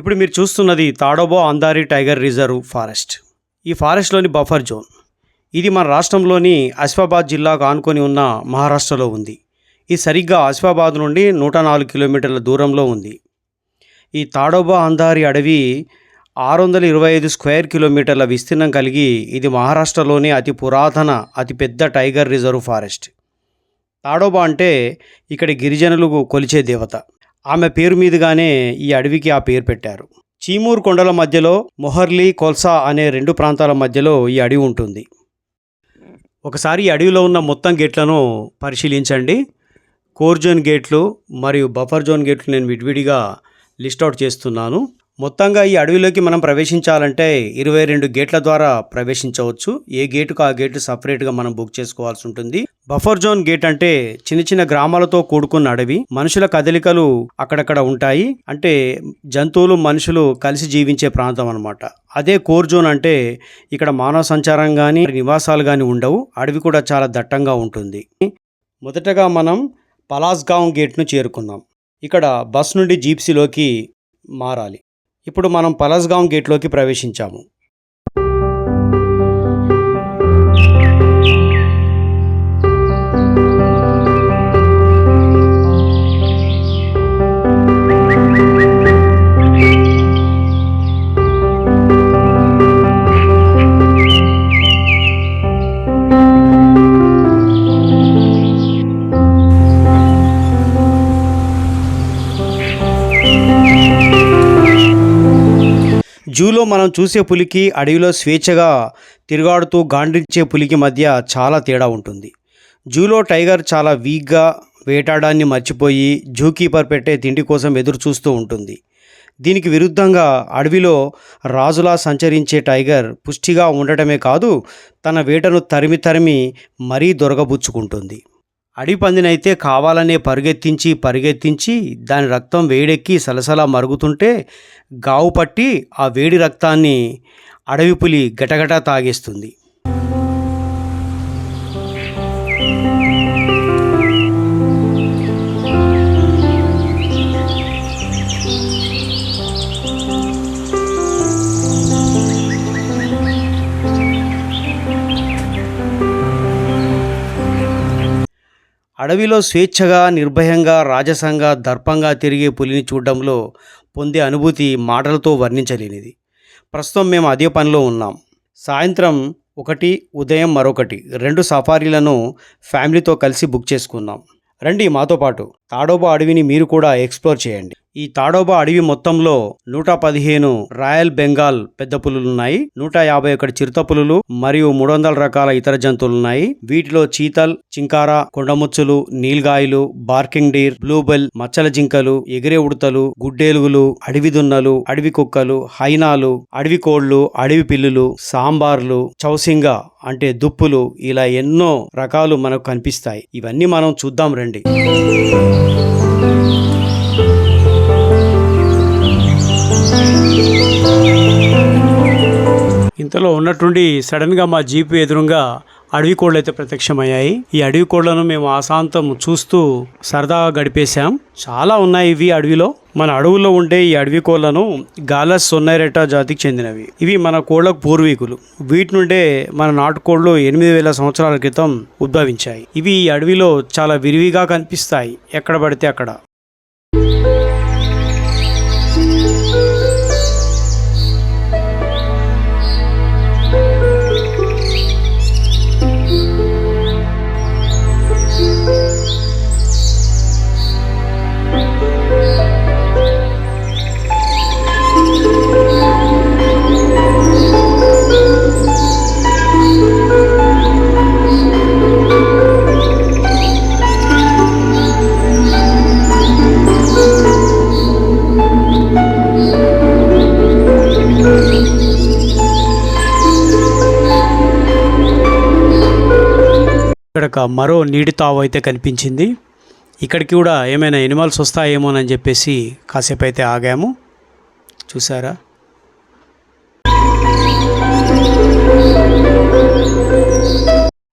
ఇప్పుడు మీరు చూస్తున్నది Tadoba Andhari tiger reserve forest. ఈ ఫారెస్ట్లోని బఫర్ జోన్. ఇది మన రాష్ట్రంలోని ఆసిఫాబాద్ జిల్లాకు ఆనుకొని ఉన్న మహారాష్ట్రలో ఉంది. ఇది సరిగ్గా ఆసిఫాబాద్ నుండి నూట నాలుగు కిలోమీటర్ల దూరంలో ఉంది. ఈ తాడోబా అందారి అడవి ఆరు వందల ఇరవై ఐదు స్క్వేర్ కిలోమీటర్ల విస్తీర్ణం కలిగి ఇది మహారాష్ట్రలోని అతి పురాతన అతిపెద్ద టైగర్ రిజర్వ్ ఫారెస్ట్. తాడోబా అంటే ఇక్కడ గిరిజనులకు కొలిచే దేవత. ఆమె పేరు మీదుగానే ఈ అడవికి ఆ పేరు పెట్టారు. చీమూర్ కొండల మధ్యలో మొహర్లీ కొల్సా అనే రెండు ప్రాంతాల మధ్యలో ఈ అడవి ఉంటుంది. ఒకసారి ఈ అడవిలో ఉన్న మొత్తం గేట్లను పరిశీలించండి. కోర్జోన్ గేట్లు మరియు బఫర్ జోన్ గేట్లు నేను విడివిడిగా లిస్ట్ అవుట్ చేస్తున్నాను. మొత్తంగా ఈ అడవిలోకి మనం ప్రవేశించాలంటే ఇరవై రెండు గేట్ల ద్వారా ప్రవేశించవచ్చు. ఏ గేటుకు ఆ గేటు సపరేట్గా మనం బుక్ చేసుకోవాల్సి ఉంటుంది. బఫర్ జోన్ గేట్ అంటే చిన్న చిన్న గ్రామాలతో కూడుకున్న అడవి. మనుషుల కదలికలు అక్కడక్కడ ఉంటాయి. అంటే జంతువులు మనుషులు కలిసి జీవించే ప్రాంతం అనమాట అదే కోర్ జోన్ అంటే ఇక్కడ మానవ సంచారం కానీ నివాసాలు కానీ ఉండవు. అడవి కూడా చాలా దట్టంగా ఉంటుంది. మొదటగా మనం పలాస్గావ్ గేట్ను చేరుకున్నాం ఇక్కడ బస్ నుండి జీప్సీలోకి మారాలి. ఇప్పుడు మనం పలాస్గాం గేట్లోకి ప్రవేశించాము. జూలో మనం చూసే పులికి అడవిలో స్వేచ్ఛగా తిరుగాడుతూ గాండ్రించే పులికి మధ్య చాలా తేడా ఉంటుంది. జూలో టైగర్ చాలా వీక్గా వేటాడాన్ని మర్చిపోయి జూ కీపర్ పెట్టే తిండి కోసం ఎదురు చూస్తూ ఉంటుంది. దీనికి విరుద్ధంగా అడవిలో రాజులా సంచరించే టైగర్ పుష్టిగా ఉండటమే కాదు తన వేటను తరిమి తరిమి మరీ దొరకబుచ్చుకుంటుంది. అడిపందినైతే కావాలనే పరుగెత్తించి పరిగెత్తించి దాని రక్తం వేడెక్కి సలసలా మరుగుతుంటే గావు పట్టి ఆ వేడి రక్తాన్ని అడవి పులి గటగట తాగేస్తుంది. అడవిలో స్వేచ్ఛగా నిర్భయంగా రాజసంగా దర్పంగా తిరిగే పులిని చూడడంలో పొందే అనుభూతి మాటలతో వర్ణించలేనిది. ప్రస్తుతం మేము అదే పనిలో ఉన్నాం. సాయంత్రం ఒకటి ఉదయం మరొకటి రెండు సఫారీలను ఫ్యామిలీతో కలిసి బుక్ చేసుకున్నాం. రండి మాతో పాటు. తాడోబా అడవిని మీరు కూడా ఎక్స్ప్లోర్ చేయండి. ఈ తాడోబా అడవి మొత్తంలో నూట పదిహేను రాయల్ బెంగాల్ పెద్ద పులులు ఉన్నాయి నూట యాభై ఒకటి చిరుత పులులు మరియు మూడు వందల రకాల ఇతర జంతువులు ఉన్నాయి వీటిలో చీతల్ చింకార కొండముచ్చులు నీల్గాయలు బార్కింగ్ డీర్ బ్లూబెల్ మచ్చల జింకలు ఎగిరే ఉడతలు గుడ్డేలుగులు అడవి దున్నలు అడవి కుక్కలు హైనాలు అడవి కోళ్ళు అడవి పిల్లులు సాంబార్లు చౌసింగ అంటే దుప్పులు ఇలా ఎన్నో రకాలు మనకు కనిపిస్తాయి. ఇవన్నీ మనం చూద్దాం రండి. ఇంతలో ఉన్నట్టుండి సడన్గా మా జీపు ఎదురుగా అడవి కోళ్ళు అయితే ప్రత్యక్షమయ్యాయి. ఈ అడవి కోళ్ళను మేము ఆశాంతం చూస్తూ సరదాగా గడిపేశాం. చాలా ఉన్నాయి ఇవి అడవిలో. మన అడవుల్లో ఉండే ఈ అడవి కోళ్ళను గాలస్ సొన్నైరెట్టా జాతికి చెందినవి. ఇవి మన కోళ్ళకు పూర్వీకులు. వీటి నుండే మన నాటుకోళ్ళు ఎనిమిది వేల సంవత్సరాల క్రితం ఉద్భవించాయి. ఇవి ఈ అడవిలో చాలా విరివిగా కనిపిస్తాయి. ఎక్కడ పడితే అక్కడ. ఒక మరో నీటి తావు అయితే కనిపించింది. ఇక్కడికి కూడా ఏమైనా ఎనిమల్స్ వస్తాయేమోనని చెప్పేసి కాసేపు అయితే ఆగాము. చూసారా?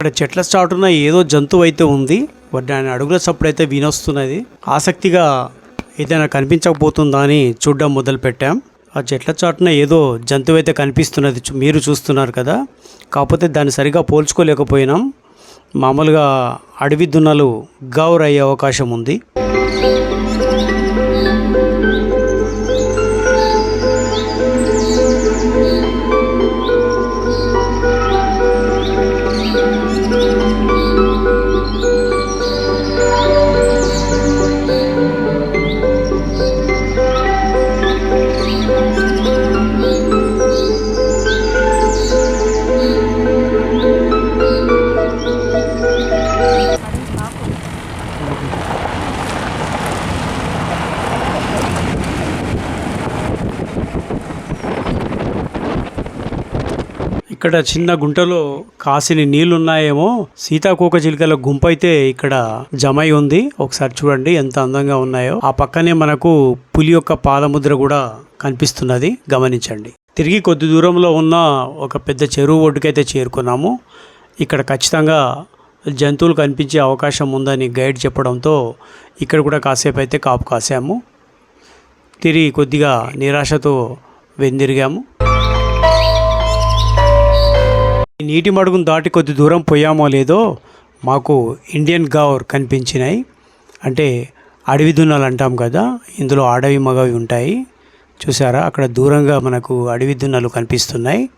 ఇక్కడ చెట్ల చాటున ఏదో జంతువు అయితే ఉంది. దాని అడుగుల చప్పుడైతే అయితే వినొస్తున్నది. ఆసక్తిగా ఏదైనా కనిపించకపోతుందా అని చూడడం మొదలు పెట్టాం ఆ చెట్ల చాటున ఏదో జంతువు అయితే కనిపిస్తున్నది చూ- మీరు చూస్తున్నారు కదా. కాకపోతే దాన్ని సరిగా పోల్చుకోలేకపోయినాం. మామూలుగా అడవి దున్నలు గౌర్ అయ్యే అవకాశం ఉంది. ఇక్కడ చిన్న గుంటలో కాసిని నీళ్ళున్నాయేమో సీతాకోక చిలుకల గుంపు అయితే ఇక్కడ జమై ఉంది. ఒకసారి చూడండి ఎంత అందంగా ఉన్నాయో. ఆ పక్కనే మనకు పులి యొక్క పాదముద్ర కూడా కనిపిస్తున్నది. గమనించండి. తిరిగి కొద్ది దూరంలో ఉన్న ఒక పెద్ద చెరువు ఒడ్డుకైతే చేరుకున్నాము. ఇక్కడ ఖచ్చితంగా జంతువులు కనిపించే అవకాశం ఉందని గైడ్ చెప్పడంతో ఇక్కడ కూడా కాసేపు అయితే కాపు కాసాము. తిరిగి కొద్దిగా నిరాశతో వెందిరిగాము. నీటి మడుగును దాటి కొద్ది దూరం పోయామో లేదో మాకు ఇండియన్ గౌర్ కనిపించినాయి. అంటే అడవి దున్నలు అంటాం కదా ఇందులో అడవి మగవి ఉంటాయి. చూసారా అక్కడ దూరంగా మనకు అడవి దున్నలు కనిపిస్తున్నాయి.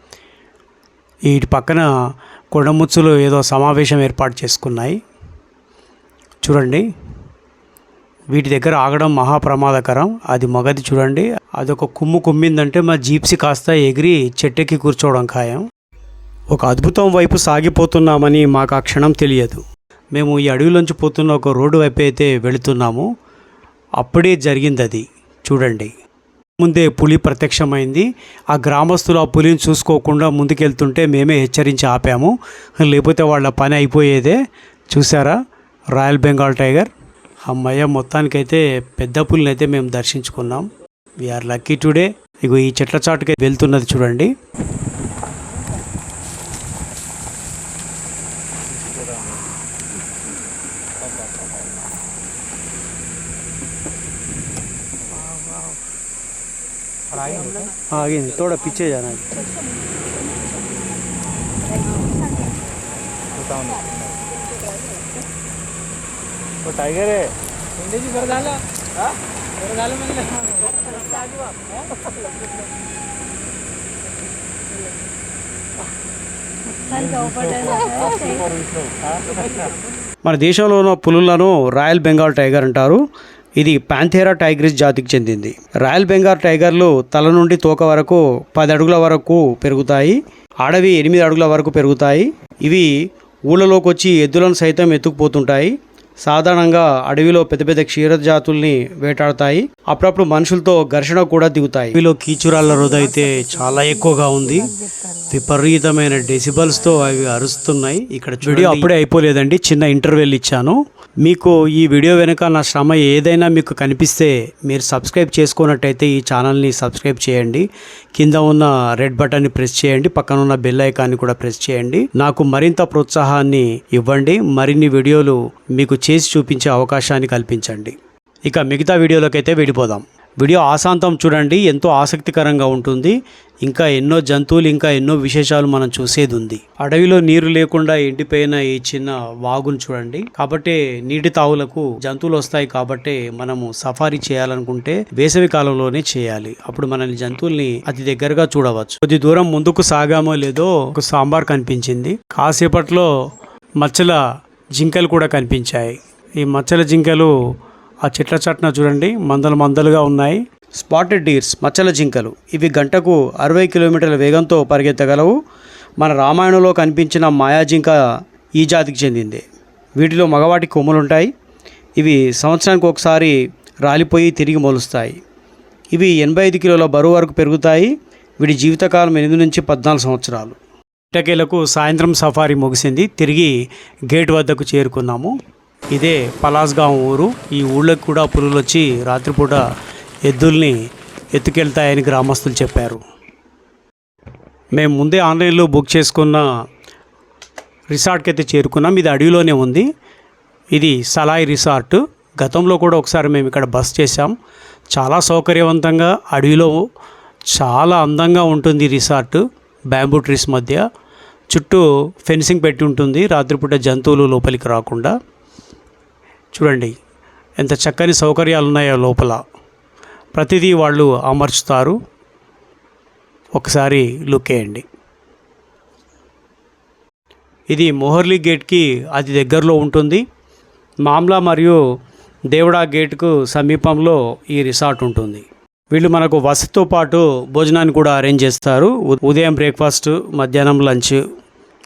వీటి పక్కన కొండముచ్చులు ఏదో సమావేశం ఏర్పాటు చేసుకున్నాయి. చూడండి. వీటి దగ్గర ఆగడం మహా ప్రమాదకరం అది మగది చూడండి. అదొక కుమ్ము కుమ్మిందంటే మా జీప్సీ కాస్త ఎగిరి చెట్టెక్కి కూర్చోవడం ఖాయం. ఒక అద్భుతం వైపు సాగిపోతున్నామని మాకు ఆ క్షణం తెలియదు. మేము ఈ అడవిలోంచి పోతున్న ఒక రోడ్డు వైపు అయితే వెళుతున్నాము. అప్పుడే జరిగింది అది చూడండి. ముందే పులి ప్రత్యక్షమైంది. ఆ గ్రామస్తులు ఆ పులిని చూసుకోకుండా ముందుకెళ్తుంటే మేమే హెచ్చరించి ఆపాము. లేకపోతే వాళ్ళ పని అయిపోయేదే. చూసారా రాయల్ బెంగాల్ టైగర్. అమ్మయ్య మొత్తానికైతే పెద్ద పులిని అయితే మేము దర్శించుకున్నాం. వీఆర్ లక్కీ టుడే ఇగో ఈ చెట్ల చాటుకి వెళ్తున్నది చూడండి. आगे थोड़ा पीछे जाना है तो टाइगर है మన దేశంలో ఉన్న పులులను రాయల్ బెంగాల్ టైగర్ అంటారు ఇది ప్యాంథేరా టైగ్రిస్ జాతికి చెందింది. రాయల్ బెంగాల్ టైగర్లు తల నుండి తోక వరకు పది అడుగుల వరకు పెరుగుతాయి అడవి ఎనిమిది అడుగుల వరకు పెరుగుతాయి. ఇవి ఊళ్ళలోకి వచ్చి ఎద్దులను సైతం ఎత్తుకుపోతుంటాయి. సాధారణంగా అడవిలో పెద్ద పెద్ద క్షీర జాతుల్ని వేటాడతాయి. అప్పుడప్పుడు మనుషులతో ఘర్షణ కూడా దిగుతాయి. అడవిలో కీచురాళ్ళ రొద అయితే చాలా ఎక్కువగా ఉంది. విపరీతమైన డెసిబల్స్తో అవి అరుస్తున్నాయి. ఇక్కడ వీడియో అప్పుడే అయిపోలేదండి. చిన్న ఇంటర్వెల్ ఇచ్చాను. మీకు ఈ వీడియో వెనుక నా శ్రమ ఏదైనా మీకు కనిపిస్తే మీరు సబ్స్క్రైబ్ చేసుకున్నట్టయితే ఈ ఛానల్ని సబ్స్క్రైబ్ చేయండి. కింద ఉన్న రెడ్ బటన్ని ప్రెస్ చేయండి. పక్కన ఉన్న బెల్ ఐకాన్ని కూడా ప్రెస్ చేయండి. నాకు మరింత ప్రోత్సాహాన్ని ఇవ్వండి. మరిన్ని వీడియోలు మీకు చేసి చూపించే అవకాశాన్ని కల్పించండి. ఇక మిగతా వీడియోలోకైతే విడిపోదాం. వెళ్ళిపోదాం వీడియో ఆశాంతం చూడండి ఎంతో ఆసక్తికరంగా ఉంటుంది. ఇంకా ఎన్నో జంతువులు ఇంకా ఎన్నో విశేషాలు మనం చూసేది ఉంది అడవిలో నీరు లేకుండా ఎండిపోయిన ఈ చిన్న వాగును చూడండి. కాబట్టి నీటి తావులకు జంతువులు వస్తాయి కాబట్టి మనము సఫారీ చేయాలనుకుంటే వేసవి కాలంలోనే చేయాలి. అప్పుడు మనల్ని జంతువుల్ని అతి దగ్గరగా చూడవచ్చు. కొద్ది దూరం ముందుకు సాగామో లేదో ఒక సాంబార్ కనిపించింది. కాసేపట్లో మచ్చల జింకలు కూడా కనిపించాయి. ఈ మచ్చల జింకలు ఆ చెట్ల చట్న చూడండి మందలు మందలుగా ఉన్నాయి. స్పాటెడ్ డీర్స్ మచ్చల జింకలు. ఇవి గంటకు అరవై కిలోమీటర్ల వేగంతో పరిగెత్తగలవు. మన రామాయణంలో కనిపించిన మాయా జింక ఈ జాతికి చెందింది. వీటిలో మగవాటి కొమ్ములుంటాయి. ఇవి సంవత్సరానికి ఒకసారి రాలిపోయి తిరిగి మొలుస్తాయి. ఇవి ఎనభై ఐదు కిలోల బరువు వరకు పెరుగుతాయి. వీటి జీవితకాలం ఎనిమిది నుంచి పద్నాలుగు సంవత్సరాలు. ఇటకేలకు సాయంత్రం సఫారీ ముగిసింది. తిరిగి గేట్ వద్దకు చేరుకున్నాము. ఇదే పలాస్గాం ఊరు. ఈ ఊళ్ళోకి కూడా పులులు వచ్చి రాత్రిపూట ఎద్దుల్ని ఎత్తుకెళ్తాయని గ్రామస్తులు చెప్పారు. మేము ముందే ఆన్లైన్లో బుక్ చేసుకున్న రిసార్ట్కి అయితే చేరుకున్నాం. ఇది అడవిలోనే ఉంది. ఇది సలాయి రిసార్ట్. గతంలో కూడా ఒకసారి మేము ఇక్కడ బస్ చేసాం చాలా సౌకర్యవంతంగా అడవిలో చాలా అందంగా ఉంటుంది రిసార్ట్. బ్యాంబూ ట్రీస్ మధ్య చుట్టూ ఫెన్సింగ్ పెట్టి ఉంటుంది. రాత్రిపూట జంతువులు లోపలికి రాకుండా. చూడండి ఎంత చక్కని సౌకర్యాలు ఉన్నాయో లోపల. ప్రతిదీ వాళ్ళు అమర్చుతారు. ఒకసారి లుక్ వేయండి. ఇది మొహర్లీ గేట్కి అతి దగ్గరలో ఉంటుంది. మామ్లా మరియు దేవుడా గేట్కు సమీపంలో ఈ రిసార్ట్ ఉంటుంది. వీళ్ళు మనకు వసతితో పాటు భోజనాన్ని కూడా అరేంజ్ చేస్తారు. ఉ- ఉదయం బ్రేక్ఫాస్ట్ మధ్యాహ్నం లంచ్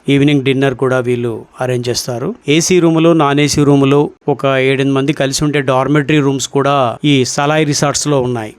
ఈవినింగ్ డిన్నర్ కూడా వీళ్ళు అరేంజ్ చేస్తారు. ఏసీ రూములు నాన్ ఏసీ రూములు ఒక ఏడెనిమిది మంది కలిసి ఉండే డార్మెటరీ రూమ్స్ కూడా ఈ సలాయి రిసార్ట్స్లో ఉన్నాయి.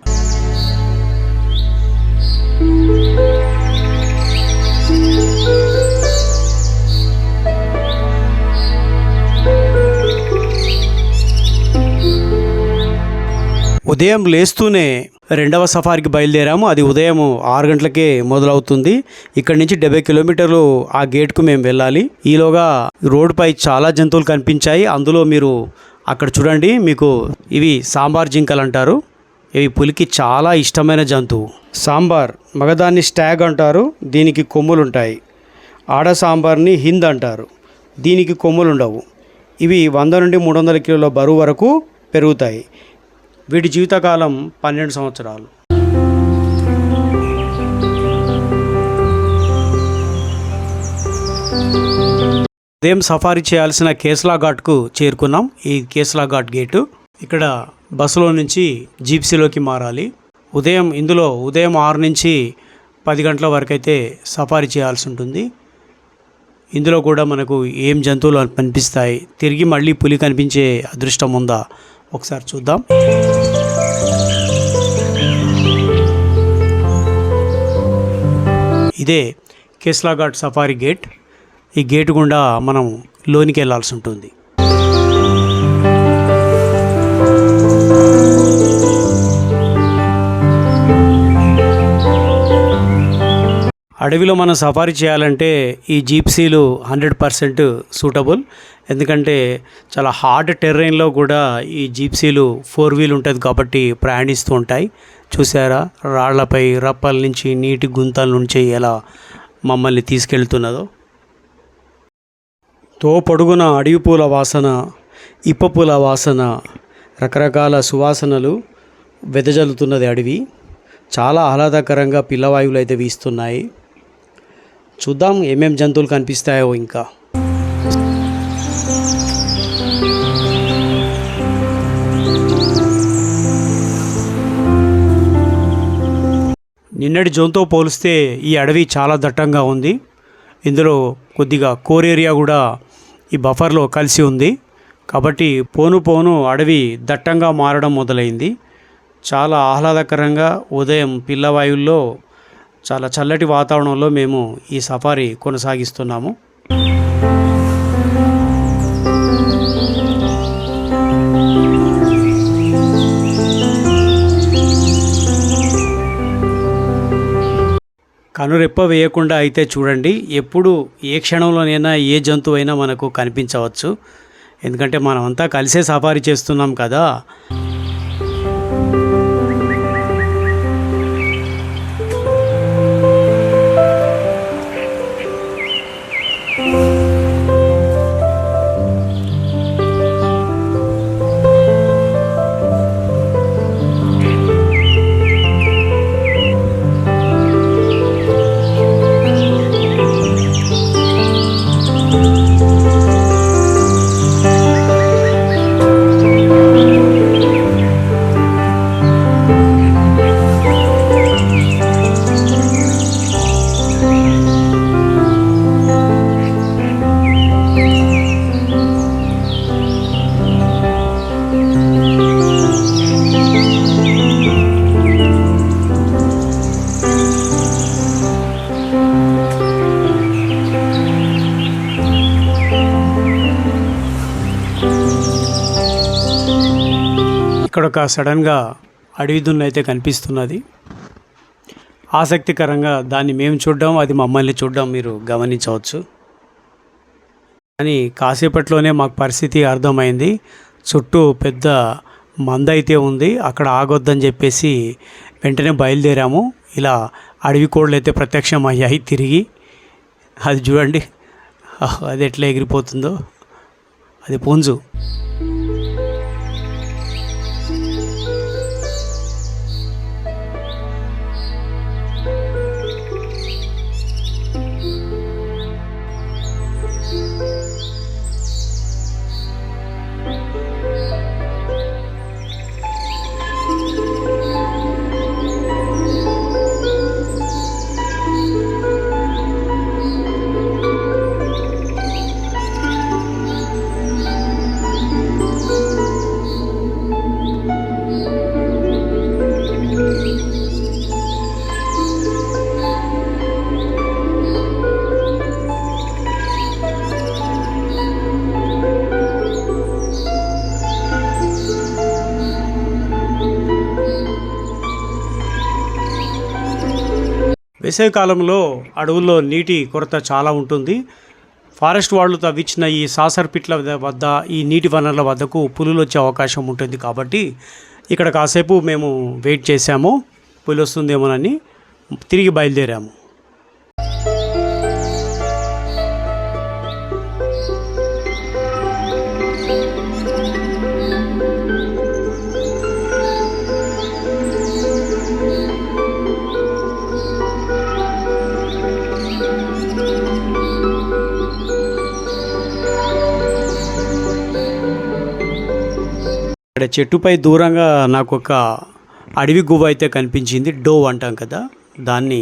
ఉదయం లేస్తూనే రెండవ సఫారీకి బయలుదేరాము. అది ఉదయం ఆరు గంటలకే మొదలవుతుంది. ఇక్కడ నుంచి డెబ్బై కిలోమీటర్లు ఆ గేట్కు మేము వెళ్ళాలి. ఈలోగా రోడ్డుపై చాలా జంతువులు కనిపించాయి. అందులో మీరు అక్కడ చూడండి. మీకు ఇవి సాంబార్ జింకలు అంటారు. ఇవి పులికి చాలా ఇష్టమైన జంతువు. సాంబార్ మగదాన్ని స్టాగ్ అంటారు. దీనికి కొమ్ములు ఉంటాయి. ఆడ సాంబార్ని హింద్ అంటారు. దీనికి కొమ్ములు ఉండవు. ఇవి వంద నుండి మూడు వందల కిలోల బరువు వరకు పెరుగుతాయి. వీటి జీవితకాలం పన్నెండు సంవత్సరాలు. ఉదయం సఫారీ చేయాల్సిన కేసులా ఘాట్కు చేరుకున్నాం. ఈ కేసులా ఘాట్ గేటు ఇక్కడ బస్సులో నుంచి జీప్సీలోకి మారాలి. ఉదయం ఇందులో ఉదయం ఆరు నుంచి పది గంటల వరకు అయితే సఫారీ చేయాల్సి ఉంటుంది. ఇందులో కూడా మనకు ఏం జంతువులు కనిపిస్తాయి తిరిగి మళ్ళీ పులి కనిపించే అదృష్టం ఉందా? ఒకసారి చూద్దాం. ఇదే కేస్లాఘాట్ సఫారీ గేట్. ఈ గేట్ గుండా మనం లోనికి వెళ్ళాల్సి ఉంటుంది. అడవిలో మనం సఫారీ చేయాలంటే ఈ జీప్సీలు హండ్రెడ్ పర్సెంట్ సూటబుల్. ఎందుకంటే చాలా హార్డ్ టెర్రైన్లో కూడా ఈ జీప్సీలు ఫోర్ వీల్ ఉంటుంది కాబట్టి ప్రయాణిస్తూ ఉంటాయి. చూసారా రాళ్ళపై రప్పల నుంచి నీటి గుంతల నుంచి ఎలా మమ్మల్ని తీసుకెళ్తున్నదో. తో పొడుగున అడవి పూల వాసన ఇప్ప పూల వాసన రకరకాల సువాసనలు వెదజల్లుతున్నది అడవి. చాలా ఆహ్లాదకరంగా పిల్లవాయువులు అయితే వీస్తున్నాయి. చూద్దాం ఏమేం జంతువులు కనిపిస్తాయో ఇంకా. నిన్నటి జోన్తో పోలిస్తే ఈ అడవి చాలా దట్టంగా ఉంది. ఇందులో కొద్దిగా కోర్ ఏరియా కూడా ఈ బఫర్లో కలిసి ఉంది. కాబట్టి పోను పోను అడవి దట్టంగా మారడం మొదలైంది. చాలా ఆహ్లాదకరంగా ఉదయం పిల్లవాయుల్లో చాలా చల్లటి వాతావరణంలో మేము ఈ సఫారీ కొనసాగిస్తున్నాము. కనురెప్ప వేయకుండా అయితే చూడండి. ఎప్పుడు ఏ క్షణంలోనైనా ఏ జంతువు అయినా మనకు కనిపించవచ్చు. ఎందుకంటే మనమంతా కలిసే సఫారీ చేస్తున్నాం కదా. ఒక సడన్గా అడవి దున్న అయితే కనిపిస్తున్నది. ఆసక్తికరంగా దాన్ని మేము చూడడం అది మమ్మల్ని చూడడం మీరు గమనించవచ్చు. కానీ కాసేపట్లోనే మాకు పరిస్థితి అర్థమైంది. చుట్టూ పెద్ద మంద అయితే ఉంది. అక్కడ ఆగొద్దని చెప్పేసి వెంటనే బయలుదేరాము. ఇలా అడవి కోళ్ళు అయితే ప్రత్యక్షం అయ్యాయి తిరిగి. అది చూడండి. అది ఎట్లా ఎగిరిపోతుందో. అది పుంజు. వేసవికాలంలో అడవుల్లో నీటి కొరత చాలా ఉంటుంది. ఫారెస్ట్ వాళ్ళు తవ్వించిన ఈ సాసర్ పిట్ల వద్ద ఈ నీటి వనరుల వద్దకు పులులు వచ్చే అవకాశం ఉంటుంది కాబట్టి ఇక్కడ కాసేపు మేము వెయిట్ చేశాము. పులి వస్తుందేమోనని తిరిగి బయలుదేరాము. ఇక్కడ చెట్టుపై దూరంగా నాకు ఒక అడవి గువ్వ అయితే కనిపించింది డో అంటాం కదా. దాన్ని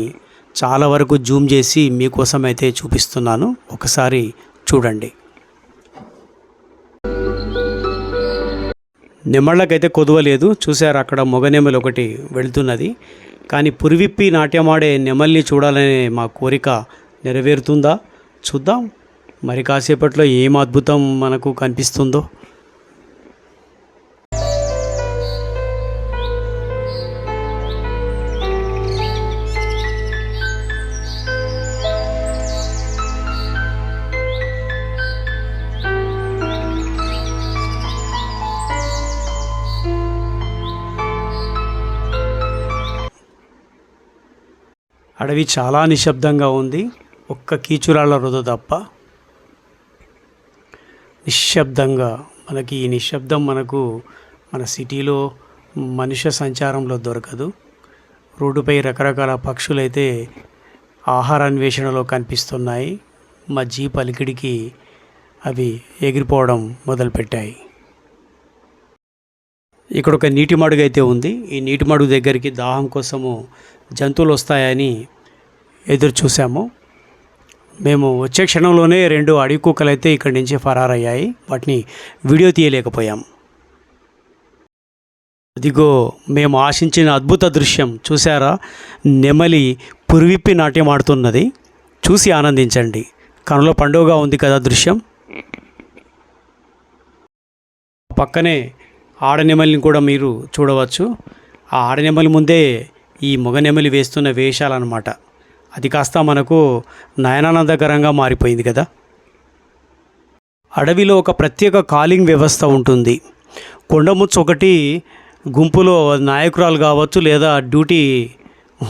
చాలా వరకు జూమ్ చేసి మీకోసం అయితే చూపిస్తున్నాను. ఒకసారి చూడండి. నెమళ్ళకైతే కొదవలేదు చూశారు అక్కడ మొగ నెమలి ఒకటి వెళ్తున్నది. కానీ పురివిప్పి నాట్యమాడే నెమల్ని చూడాలనే మా కోరిక నెరవేరుతుందా? చూద్దాం. మరి కాసేపట్లో ఏం అద్భుతం మనకు కనిపిస్తుందో. అడవి చాలా నిశ్శబ్దంగా ఉంది. ఒక్క కీచురాళ్ళ రుద తప్ప నిశ్శబ్దంగా మనకి ఈ నిశ్శబ్దం మనకు మన సిటీలో మనుష్య సంచారంలో దొరకదు. రోడ్డుపై రకరకాల పక్షులైతే ఆహార అన్వేషణలో కనిపిస్తున్నాయి. మా జీప్ అలికిడికి అవి ఎగిరిపోవడం మొదలుపెట్టాయి. ఇక్కడ ఒక నీటి మడుగు అయితే ఉంది. ఈ నీటి మడుగు దగ్గరికి దాహం కోసము జంతువులు వస్తాయని ఎదురు చూసాము మేము వచ్చే క్షణంలోనే రెండు అడవి కుక్కలు అయితే ఇక్కడి నుంచి ఫరారయ్యాయి. వాటిని వీడియో తీయలేకపోయాం. అదిగో మేము ఆశించిన అద్భుత దృశ్యం. చూసారా నెమలి పురివిప్పి నాట్యం ఆడుతున్నది. చూసి ఆనందించండి. కనులో పండుగ ఉంది కదా దృశ్యం. పక్కనే ఆడనెమలిని కూడా మీరు చూడవచ్చు. ఆ ఆడనెమలి ముందే ఈ మొగనెమలి వేస్తున్న వేషాలన్నమాట. అది కాస్త మనకు నయనానందకరంగా మారిపోయింది కదా. అడవిలో ఒక ప్రత్యేక కాలింగ్ వ్యవస్థ ఉంటుంది. కొండముచ్చు ఒకటి గుంపులో నాయకురాలు కావచ్చు లేదా డ్యూటీ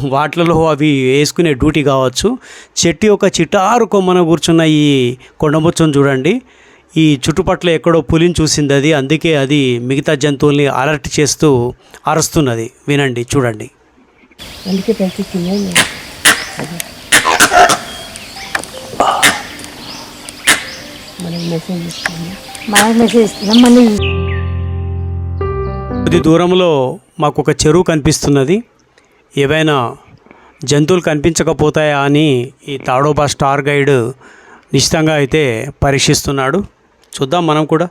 వాట్లలో అవి వేసుకునే డ్యూటీ కావచ్చు. చెట్టు యొక్క చిటారు కొమ్మన కూర్చున్న ఈ కొండముచ్చను చూడండి. ఈ చుట్టుపట్ల ఎక్కడో పులిని చూసింది అది. అందుకే అది మిగతా జంతువుల్ని అలర్ట్ చేస్తూ అరుస్తున్నది. వినండి చూడండి. అందుకే పంపించింది మనకి మెసేజ్ ఇస్తుంది మనకి మెసేజ్ ఇస్తున్నాం మళ్ళీ కొద్ది దూరంలో మాకు ఒక చెరువు కనిపిస్తున్నది. ఏవైనా జంతువులు కనిపించకపోతాయా అని ఈ తాడోబా స్టార్ గైడ్ నిశ్చితంగా అయితే పరీక్షిస్తున్నాడు. చూద్దాం మనం కూడా.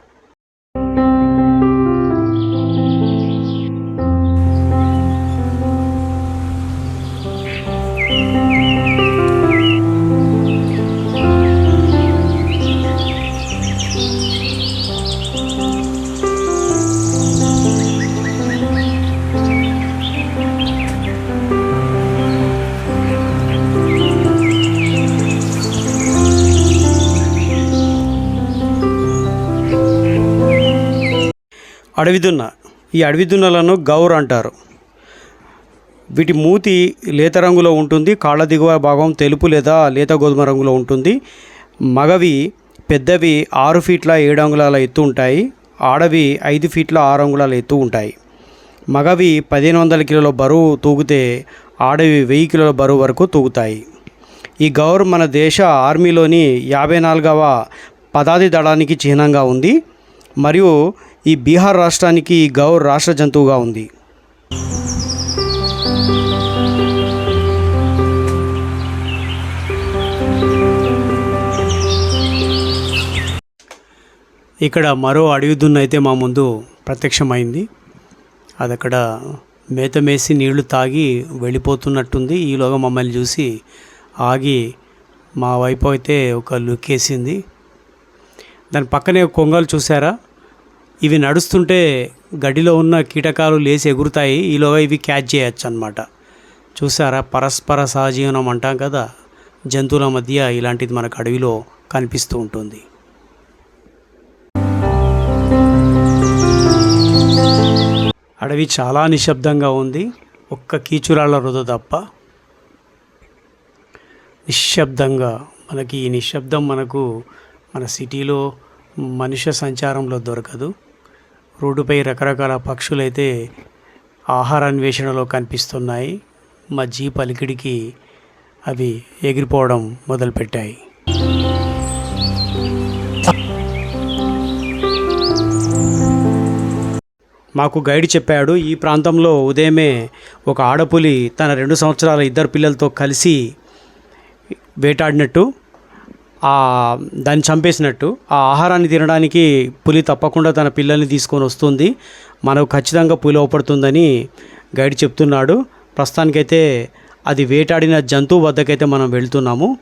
అడవి దున్న ఈ అడవి దున్నలను గౌర్ అంటారు. వీటి మూతి లేత రంగులో ఉంటుంది కాళ్ళ దిగువ భాగం తెలుపు లేదా లేత గోధుమ రంగులో ఉంటుంది. మగవి పెద్దవి ఆరు ఫీట్ల ఏడు అంగుళాల ఎత్తు ఉంటాయి ఆడవి ఐదు ఫీట్ల ఆరు అంగుళాల ఎత్తు ఉంటాయి. మగవి పదిహేను వందల కిలోల బరువు తూగితే ఆడవి వెయ్యి కిలోల బరువు వరకు తూగుతాయి. ఈ గౌర్ మన దేశ ఆర్మీలోని యాభై నాలుగవ పదాది దళానికి చిహ్నంగా ఉంది. మరియు ఈ బీహార్ రాష్ట్రానికి ఈ గౌర్ రాష్ట్ర జంతువుగా ఉంది. ఇక్కడ మరో అడవి దున్న అయితే మా ముందు ప్రత్యక్షమైంది. అది అక్కడ మేత మేసి నీళ్ళు తాగి వెళ్ళిపోతున్నట్టుంది. ఈలోగా మమ్మల్ని చూసి ఆగి మా వైపు అయితే ఒక లుక్ వేసింది. దాని పక్కనే కొంగలు చూసారా? ఇవి నడుస్తుంటే గడిలో ఉన్న కీటకాలు లేచి ఎగురుతాయి. ఈలోగా ఇవి క్యాచ్ చేయొచ్చు అనమాట చూసారా? పరస్పర సహజీవనం అంటాం కదా? జంతువుల మధ్య ఇలాంటిది మనకు అడవిలో కనిపిస్తూ ఉంటుంది. అడవి చాలా నిశ్శబ్దంగా ఉంది. ఒక్క కీచురాళ్ళ రుద తప్ప నిశ్శబ్దంగా మనకి ఈ నిశ్శబ్దం మనకు మన సిటీలో మనుష్య సంచారంలో దొరకదు. రోడ్డుపై రకరకాల పక్షులైతే ఆహారాన్వేషణలో కనిపిస్తున్నాయి. మా జీప్ అలికిడికి అవి ఎగిరిపోవడం మొదలుపెట్టాయి. మాకు గైడ్ చెప్పాడు ఈ ప్రాంతంలో ఉదయమే ఒక ఆడపులి తన రెండు సంవత్సరాల ఇద్దరు పిల్లలతో కలిసి వేటాడినట్టు దాన్ని చంపేసినట్టు ఆ ఆహారాన్ని తినడానికి పులి తప్పకుండా తన పిల్లల్ని తీసుకొని వస్తుంది. మనకు ఖచ్చితంగా పులి అవపడుతుందని గైడ్ చెప్తున్నాడు. ప్రస్తుతానికైతే అది వేటాడిన జంతువు వద్దకైతే మనం వెళ్తున్నాము.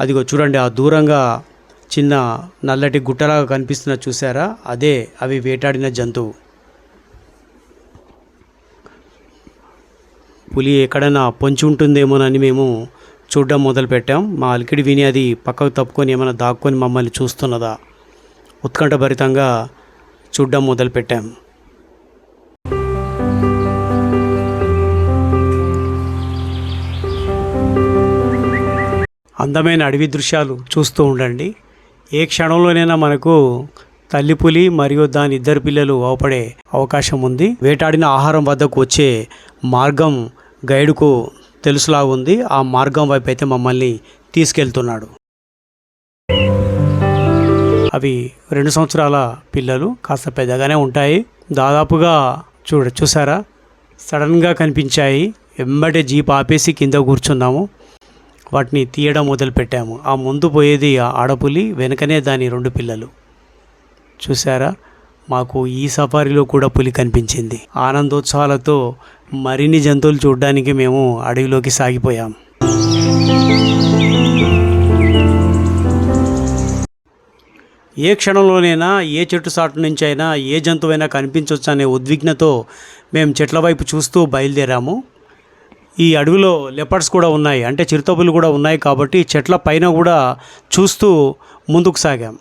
అదిగో చూడండి ఆ దూరంగా చిన్న నల్లటి గుట్టలాగా కనిపిస్తున్న చూసారా అదే అవి వేటాడిన జంతువు. పులి ఎక్కడైనా పొంచి ఉంటుందేమోనని మేము చూడడం మొదలుపెట్టాం. మా అలికిడి విని అది పక్కకు తప్పుకొని ఏమైనా దాక్కొని మమ్మల్ని చూస్తున్నదా? ఉత్కంఠభరితంగా చూడడం మొదలుపెట్టాం. అందమైన అడవి దృశ్యాలు చూస్తూ ఉండండి. ఏ క్షణంలోనైనా మనకు తల్లిపులి మరియు దాని ఇద్దరు పిల్లలు అవపడే అవకాశం ఉంది. వేటాడిన ఆహారం వద్దకు వచ్చే మార్గం గైడుకు తెలుసులా ఉంది. ఆ మార్గం వైపు అయితే మమ్మల్ని తీసుకెళ్తున్నాడు. అవి రెండు సంవత్సరాల పిల్లలు కాస్త పెద్దగానే ఉంటాయి. దాదాపుగా చూడ చూసారా? సడన్గా కనిపించాయి. వెంబడే జీప్ ఆపేసి కింద కూర్చున్నాము. వాటిని తీయడం మొదలుపెట్టాము ఆ ముందు పోయేది ఆ ఆడపులి వెనకనే దాని రెండు పిల్లలు. చూసారా? మాకు ఈ సఫారీలో కూడా పులి కనిపించింది. ఆనందోత్సవాలతో మరిన్ని జంతువులు చూడడానికి మేము అడవిలోకి సాగిపోయాం. ఏ క్షణంలోనైనా ఏ చెట్టు సాటు నుంచి అయినా ఏ జంతువైనా కనిపించవచ్చు అనే ఉద్విగ్నతో మేము చెట్ల వైపు చూస్తూ బయలుదేరాము. ఈ అడవిలో లెపర్డ్స్ కూడా ఉన్నాయి. అంటే చిరుతపులు కూడా ఉన్నాయి కాబట్టి చెట్ల పైన కూడా చూస్తూ ముందుకు సాగాం.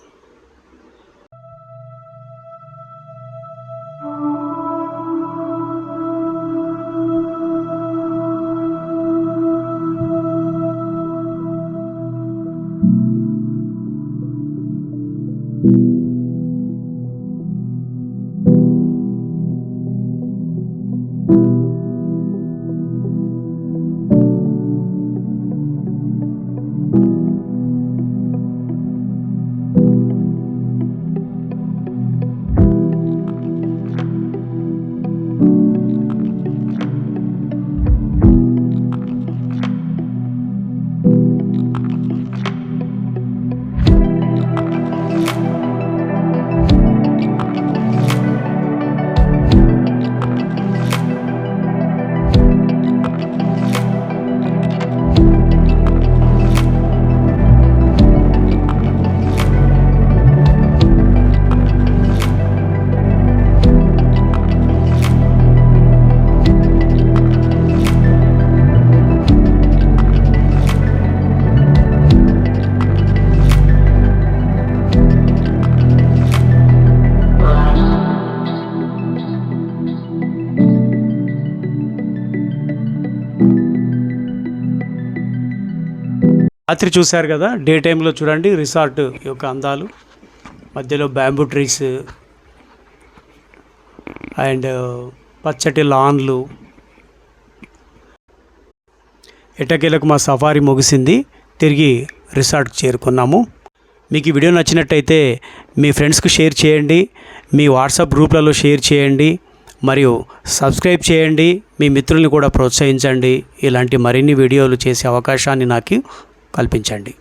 రాత్రి చూశారు కదా డే టైంలో చూడండి రిసార్ట్ యొక్క అందాలు. మధ్యలో బ్యాంబూ ట్రీస్ అండ్ పచ్చటి లాన్లు. ఎటకేలకు మా సఫారీ ముగిసింది తిరిగి రిసార్ట్కి చేరుకున్నాము. మీకు ఈ వీడియో నచ్చినట్టయితే మీ ఫ్రెండ్స్కు షేర్ చేయండి మీ వాట్సాప్ గ్రూప్లలో షేర్ చేయండి మరియు సబ్స్క్రైబ్ చేయండి మీ మిత్రుల్ని కూడా ప్రోత్సహించండి. ఇలాంటి మరిన్ని వీడియోలు చేసే అవకాశాన్ని నాకు కల్పించండి.